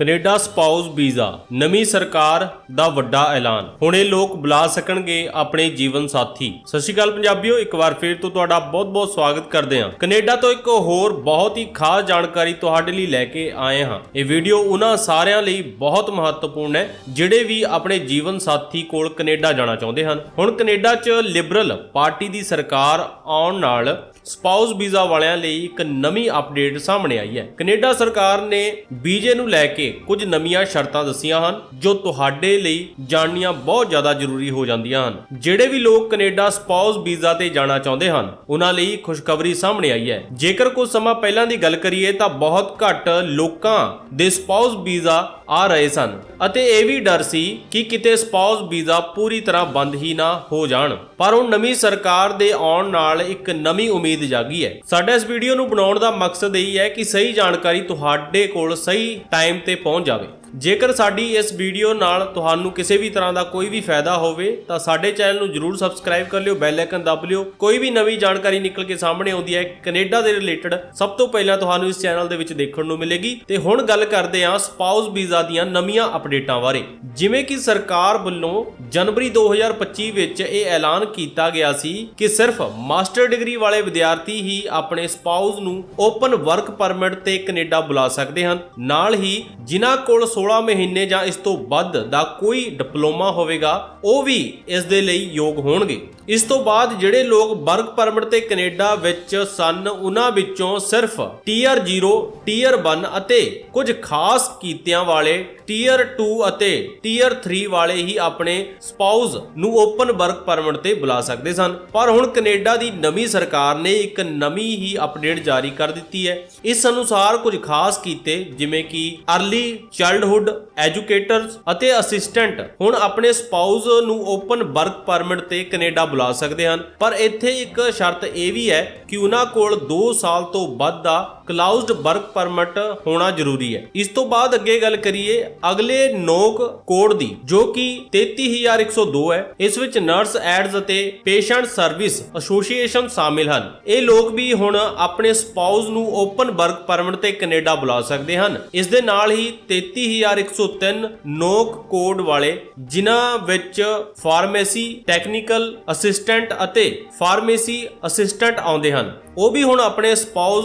Canada spouse visa, ਨਵੀਂ ਸਰਕਾਰ ਦਾ ਵੱਡਾ ਐਲਾਨ। ਹੁਣ ਇਹ ਲੋਕ ਬੁਲਾ ਸਕਣਗੇ ਆਪਣੇ ਜੀਵਨ ਸਾਥੀ। ਸਤਿ ਸ਼੍ਰੀ ਅਕਾਲ ਪੰਜਾਬੀਓ, ਇੱਕ ਵਾਰ ਫੇਰ ਤੋਂ ਤੁਹਾਡਾ ਬਹੁਤ-ਬਹੁਤ ਸਵਾਗਤ ਕਰਦੇ ਹਾਂ। ਕੈਨੇਡਾ ਤੋਂ ਇੱਕ ਹੋਰ ਬਹੁਤ ਹੀ ਖਾਸ ਜਾਣਕਾਰੀ ਤੁਹਾਡੇ ਲਈ ਲੈ ਕੇ ਆਏ ਹਾਂ। ਇਹ ਵੀਡੀਓ ਉਹਨਾਂ ਸਾਰਿਆਂ ਲਈ ਬਹੁਤ ਮਹੱਤਵਪੂਰਨ ਹੈ, ਜਿਹੜੇ ਵੀ ਆਪਣੇ ਜੀਵਨ ਸਾਥੀ ਕੋਲ ਕੈਨੇਡਾ ਜਾਣਾ ਚਾਹੁੰਦੇ ਹਨ। ਹੁਣ ਕੈਨੇਡਾ 'ਚ ਲਿਬਰਲ ਪਾਰਟੀ ਦੀ ਸਰਕਾਰ ਆਉਣ ਨਾਲ ਸਪਾਊਸ ਵੀਜ਼ਾ ਵਾਲਿਆਂ ਲਈ ਇੱਕ ਨਵੀਂ ਅਪਡੇਟ ਸਾਹਮਣੇ ਆਈ ਹੈ। ਕੈਨੇਡਾ ਸਰਕਾਰ ਨੇ ਵੀਜ਼ੇ ਨੂੰ ਲੈ ਕੇ ਕੁਝ ਨਵੀਆਂ ਸ਼ਰਤਾਂ ਦੱਸੀਆਂ ਹਨ, ਜੋ ਤੁਹਾਡੇ ਲਈ ਜਾਣਨੀਆਂ ਬਹੁਤ ਜ਼ਿਆਦਾ ਜ਼ਰੂਰੀ ਹੋ ਜਾਂਦੀਆਂ ਹਨ। ਜਿਹੜੇ ਵੀ ਲੋਕ ਕੈਨੇਡਾ ਸਪਾਊਸ ਵੀਜ਼ਾ ਤੇ ਜਾਣਾ ਚਾਹੁੰਦੇ ਹਨ, ਉਹਨਾਂ ਲਈ ਖੁਸ਼ਖਬਰੀ ਸਾਹਮਣੇ ਆਈ ਹੈ। ਜੇਕਰ ਕੁਝ ਸਮਾਂ ਪਹਿਲਾਂ ਦੀ ਗੱਲ ਕਰੀਏ ਤਾਂ ਬਹੁਤ ਘੱਟ ਲੋਕਾਂ ਦੇ ਸਪਾਊਸ ਵੀਜ਼ਾ ਆ ਰਹੇ ਸਨ। ਅਤੇ ਇਹ ਵੀ ਡਰ ਸੀ ਕਿ ਕਿਤੇ ਸਪਾਊਸ ਵੀਜ਼ਾ ਪੂਰੀ ਤਰ੍ਹਾਂ ਬੰਦ ਹੀ ਨਾ ਹੋ ਜਾਣ। ਪਰ ਉਹ ਨਵੀਂ ਸਰਕਾਰ ਦੇ ਆਉਣ ਨਾਲ ਇੱਕ ਨਵੀਂ ਉਮੀਦ ਜਾਗੀ ਹੈ। ਸਾਡਾ ਇਸ ਵੀਡੀਓ ਨੂੰ ਬਣਾਉਣ ਦਾ ਮਕਸਦ ਇਹ ਹੈ ਕਿ ਸਹੀ ਜਾਣਕਾਰੀ ਤੁਹਾਡੇ ਕੋਲ ਸਹੀ ਟਾਈਮ ਤੇ ਪਹੁੰਚ ਜਾਵੇ। ਜੇਕਰ ਸਾਡੀ ਇਸ ਵੀਡੀਓ ਨਾਲ ਤੁਹਾਨੂੰ ਕਿਸੇ ਵੀ ਤਰ੍ਹਾਂ ਦਾ ਕੋਈ ਵੀ ਫਾਇਦਾ ਹੋਵੇ, ਤਾਂ ਸਾਡੇ ਚੈਨਲ ਨੂੰ ਜਰੂਰ ਸਬਸਕ੍ਰਾਈਬ ਕਰ ਲਿਓ, ਬੈਲ ਆਈਕਨ ਦਬ ਲਿਓ। ਕੋਈ ਵੀ ਨਵੀਂ ਜਾਣਕਾਰੀ ਨਿਕਲ ਕੇ ਸਾਹਮਣੇ ਆਉਂਦੀ ਹੈ, ਕੈਨੇਡਾ ਦੇ ਰਿਲੇਟਡ ਸਭ ਤੋਂ ਪਹਿਲਾਂ ਤੁਹਾਨੂੰ ਇਸ ਚੈਨਲ ਦੇ ਵਿੱਚ ਦੇਖਣ ਨੂੰ ਮਿਲੇਗੀ। ਤੇ ਹੁਣ ਗੱਲ ਕਰਦੇ ਹਾਂ ਸਪਾਊਸ ਵੀਜ਼ਾ ਦੀਆਂ ਨਵੀਆਂ ਅਪਡੇਟਾਂ ਬਾਰੇ। ਜਿਵੇਂ ਕਿ ਸਰਕਾਰ ਵੱਲੋਂ ਜਨਵਰੀ 2025 ਵਿੱਚ ਇਹ ਐਲਾਨ ਕੀਤਾ ਗਿਆ ਸੀ ਕਿ ਸਿਰਫ ਮਾਸਟਰ ਡਿਗਰੀ ਵਾਲੇ ਵਿਦਿਆਰਥੀ ਹੀ ਆਪਣੇ ਸਪਾਊਸ ਨੂੰ ਓਪਨ ਵਰਕ ਪਰਮਿਟ ਤੇ ਕੈਨੇਡਾ ਬੁਲਾ ਸਕਦੇ ਹਨ। ਨਾਲ ਹੀ ਜਿਨ੍ਹਾਂ ਕੋਲ 16 ਮਹੀਨੇ ਜਾਂ ਇਸ ਤੋਂ ਵੱਧ ਦਾ ਕੋਈ ਡਿਪਲੋਮਾ ਹੋਵੇਗਾ, ਉਹ ਵੀ ਇਸ ਦੇ ਲਈ ਯੋਗ ਹੋਣਗੇ। ਇਸ ਤੋਂ ਬਾਅਦ ਜਿਹੜੇ ਲੋਕ ਵਰਕ ਪਰਮਿਟ ਤੇ ਕੈਨੇਡਾ ਵਿੱਚ ਸਨ, ਉਹਨਾਂ ਵਿੱਚੋਂ ਸਿਰਫ ਟੀਅਰ 0 ਟੀਅਰ 1 ਅਤੇ ਕੁਝ ਖਾਸ ਕੀਤਿਆਂ ਵਾਲੇ ਟੀਅਰ 2 ਅਤੇ ਟੀਅਰ 3 ਵਾਲੇ ਹੀ ਆਪਣੇ ਸਪਾਊਸ ਨੂੰ ਓਪਨ ਵਰਕ ਪਰਮਿਟ ਤੇ ਬੁਲਾ ਸਕਦੇ ਸਨ। ਪਰ ਹੁਣ ਕੈਨੇਡਾ ਦੀ ਨਵੀਂ ਸਰਕਾਰ ਨੇ ਇੱਕ ਨਵੀਂ ਹੀ ਅਪਡੇਟ ਜਾਰੀ ਕਰ ਦਿੱਤੀ ਹੈ। ਇਸ ਅਨੁਸਾਰ ਕੁਝ ਖਾਸ ਕੀਤੇ, ਜਿਵੇਂ ਕਿ ਅਰਲੀ ਚਾਈਲਡਹੂਡ ਐਜੂਕੇਟਰਸ ਅਤੇ ਅਸਿਸਟੈਂਟ ਹੁਣ ਆਪਣੇ ਸਪਾਊਸ ਨੂੰ ਓਪਨ ਵਰਕ ਪਰਮਿਟ ਤੇ ਕੈਨੇਡਾ ਬੁਲਾ ਸਕਦੇ ਹਨ। ਪਰ ਇੱਥੇ ਇੱਕ ਸ਼ਰਤ ਇਹ ਵੀ ਹੈ ਕਿ ਉਹਨਾਂ ਕੋਲ 2 ਸਾਲ ਤੋਂ ਵੱਧ ਦਾ ਕਲਾਉਜ਼ਡ ਵਰਕ ਪਰਮਿਟ ਹੋਣਾ ਜ਼ਰੂਰੀ ਹੈ। ਇਸ ਤੋਂ ਬਾਅਦ ਅੱਗੇ ਗੱਲ ਕਰੀਏ ਅਗਲੇ ਨੋਕ ਕੋਡ ਦੀ, ਜੋ ਕਿ 33102 ਹੈ। ਇਸ ਵਿੱਚ ਨਰਸ ਐਡਸ ਅਤੇ ਪੇਸ਼ੈਂਟ ਸਰਵਿਸ ਐਸੋਸੀਏਸ਼ਨ ਸ਼ਾਮਿਲ ਹਨ। ਇਹ ਲੋਕ ਵੀ ਹੁਣ ਆਪਣੇ ਸਪਾਊਸ ਨੂੰ ਓਪਨ ਵਰਕ ਪਰਮਿਟ ਤੇ ਕੈਨੇਡਾ ਬੁਲਾ ਸਕਦੇ ਹਨ। ਇਸ ਦੇ ਨਾਲ ਹੀ 33103 ਨੋਕ ਕੋਡ ਵਾਲੇ, ਜਿਨ੍ਹਾਂ ਵਿੱਚ ਫਾਰਮੇਸੀ ਟੈਕਨੀਕਲ ਅਸਿਸਟੈਂਟ ਅਤੇ ਫਾਰਮੇਸੀ ਅਸਿਸਟੈਂਟ ਆਉਂਦੇ ਹਨ। ਉਹ ਵੀ ਹੁਣ ਆਪਣੇ ਸਪਾਊਸ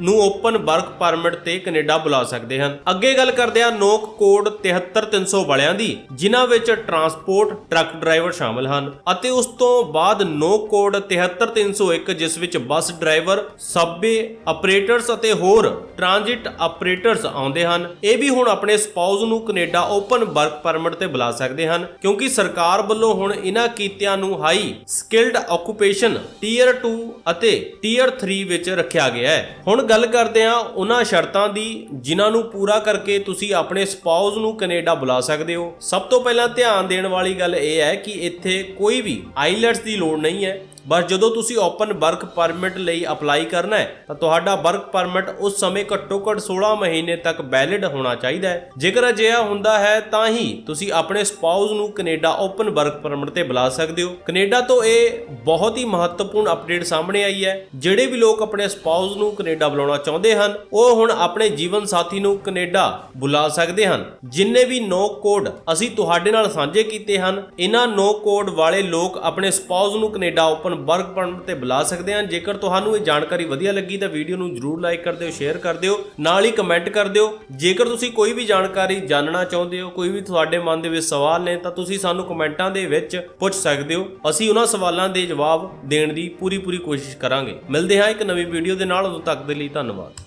ਨੂੰ ਓਪਨ ਵਰਕ ਪਰਮਿਟ ਤੇ ਕੈਨੇਡਾ ਬੁਲਾ ਸਕਦੇ ਹਨ। ਅੱਗੇ ਗੱਲ ਕਰਦੇ ਆ ਨੋਕ ਕੋਡ 73300 ਵਾਲਿਆਂ ਦੀ, ਜਿਨ੍ਹਾਂ ਵਿੱਚ ਟਰਾਂਸਪੋਰਟ ਟਰੱਕ ਡਰਾਈਵਰ ਸ਼ਾਮਲ ਹਨ ਅਤੇ ਉਸ ਤੋਂ ਬਾਅਦ ਨੋਕ ਕੋਡ 73301 ਜਿਸ ਵਿੱਚ ਬੱਸ ਡਰਾਈਵਰ ਸਬਵੇ ਆਪਰੇਟਰਸ ਅਤੇ ਹੋਰ ਟ੍ਰਾਂਜਿਟ ਆਪਰੇਟਰਸ ਆਉਂਦੇ ਹਨ, ਇਹ ਵੀ ਹੁਣ ਆਪਣੇ ਸਪਾਊਸ ਨੂੰ ਕੈਨੇਡਾ ਓਪਨ ਵਰਕ ਪਰਮਿਟ ਤੇ ਬੁਲਾ ਸਕਦੇ ਹਨ, ਕਿਉਂਕਿ ਸਰਕਾਰ ਵੱਲੋਂ ਹੁਣ ਇਹਨਾਂ ਕੀਤਿਆਂ ਨੂੰ ਹਾਈ ਸਕਿਲਡ ਆਕੂਪੇਸ਼ਨ ਟੀਅਰ 2 ਅਤੇ ਟੀਅਰ 3 ਵਿੱਚ ਰੱਖਿਆ ਗਿਆ ਹੈ। ਹੁਣ ਗੱਲ ਕਰਦੇ ਹਾਂ ਉਹਨਾਂ ਸ਼ਰਤਾਂ ਦੀ, ਜਿਨ੍ਹਾਂ ਨੂੰ ਪੂਰਾ ਕਰਕੇ ਤੁਸੀਂ ਆਪਣੇ ਸਪਾਊਸ ਨੂੰ ਕੈਨੇਡਾ ਬੁਲਾ ਸਕਦੇ ਹੋ। ਸਭ ਤੋਂ ਪਹਿਲਾਂ ਧਿਆਨ ਦੇਣ ਵਾਲੀ ਗੱਲ ਇਹ ਹੈ ਕਿ ਇੱਥੇ ਕੋਈ ਵੀ ਆਈਲੈਟਸ ਦੀ ਲੋੜ ਨਹੀਂ ਹੈ। ਬਸ ਜਦੋਂ ਤੁਸੀਂ ਓਪਨ ਵਰਕ ਪਰਮਿਟ ਲਈ ਅਪਲਾਈ ਕਰਨਾ ਹੈ, ਤਾਂ ਤੁਹਾਡਾ ਵਰਕ ਪਰਮਿਟ ਉਸ ਸਮੇਂ ਘੱਟੋ ਘੱਟ 16 ਮਹੀਨੇ ਤੱਕ ਵੈਲਿਡ ਹੋਣਾ ਚਾਹੀਦਾ ਹੈ। ਜੇਕਰ ਅਜਿਹਾ ਹੁੰਦਾ ਹੈ, ਤਾਂ ਹੀ ਤੁਸੀਂ ਆਪਣੇ ਸਪਾਊਸ ਨੂੰ ਕੈਨੇਡਾ ਓਪਨ ਵਰਕ ਪਰਮਿਟ ਤੇ ਬੁਲਾ ਸਕਦੇ ਹੋ। ਕੈਨੇਡਾ ਤੋਂ ਇਹ ਬਹੁਤ ਹੀ ਮਹੱਤਵਪੂਰਨ ਅਪਡੇਟ ਸਾਹਮਣੇ ਆਈ ਹੈ। ਜਿਹੜੇ ਵੀ ਲੋਕ ਆਪਣੇ ਸਪਾਊਸ ਨੂੰ ਕੈਨੇਡਾ ਬੁਲਾਉਣਾ ਚਾਹੁੰਦੇ ਹਨ, ਉਹ ਹੁਣ ਆਪਣੇ ਜੀਵਨ ਸਾਥੀ ਨੂੰ ਕੈਨੇਡਾ ਬੁਲਾ ਸਕਦੇ ਹਨ। ਜਿੰਨੇ ਵੀ ਨੋ ਕੋਡ ਅਸੀਂ ਤੁਹਾਡੇ ਨਾਲ ਸਾਂਝੇ ਕੀਤੇ ਹਨ, ਇਹਨਾਂ ਨੋ ਕੋਡ ਵਾਲੇ ਲੋਕ ਆਪਣੇ ਸਪਾਊਸ ਨੂੰ ਕੈਨੇਡਾ ਓਪਨ ਵਰਕ ਪਰਮਿਟ ਤੇ ਬੁਲਾ ਸਕਦੇ ਹਾਂ। ਜੇਕਰ ਤੁਹਾਨੂੰ ਇਹ ਜਾਣਕਾਰੀ ਵਧੀਆ ਲੱਗੀ ਤਾਂ ਵੀਡੀਓ ਨੂੰ ਜਰੂਰ ਲਾਈਕ ਕਰ ਦਿਓ, ਸ਼ੇਅਰ ਕਰ ਦਿਓ, ਨਾਲ ਹੀ ਕਮੈਂਟ ਕਰ ਦਿਓ। ਜੇਕਰ ਤੁਸੀਂ ਕੋਈ ਵੀ ਜਾਣਕਾਰੀ ਜਾਣਨਾ ਚਾਹੁੰਦੇ ਹੋ, ਕੋਈ ਵੀ ਤੁਹਾਡੇ ਮਨ ਦੇ ਵਿੱਚ ਸਵਾਲ ਨੇ, ਤਾਂ ਤੁਸੀਂ ਸਾਨੂੰ ਕਮੈਂਟਾਂ ਦੇ ਵਿੱਚ ਪੁੱਛ ਸਕਦੇ ਹੋ। ਅਸੀਂ ਉਹਨਾਂ ਸਵਾਲਾਂ ਦੇ ਜਵਾਬ ਦੇਣ ਦੀ ਪੂਰੀ ਪੂਰੀ ਕੋਸ਼ਿਸ਼ ਕਰਾਂਗੇ। ਮਿਲਦੇ ਹਾਂ ਇੱਕ ਨਵੀਂ ਵੀਡੀਓ ਦੇ ਨਾਲ। ਉਦੋਂ ਤੱਕ ਦੇ ਲਈ ਧੰਨਵਾਦ।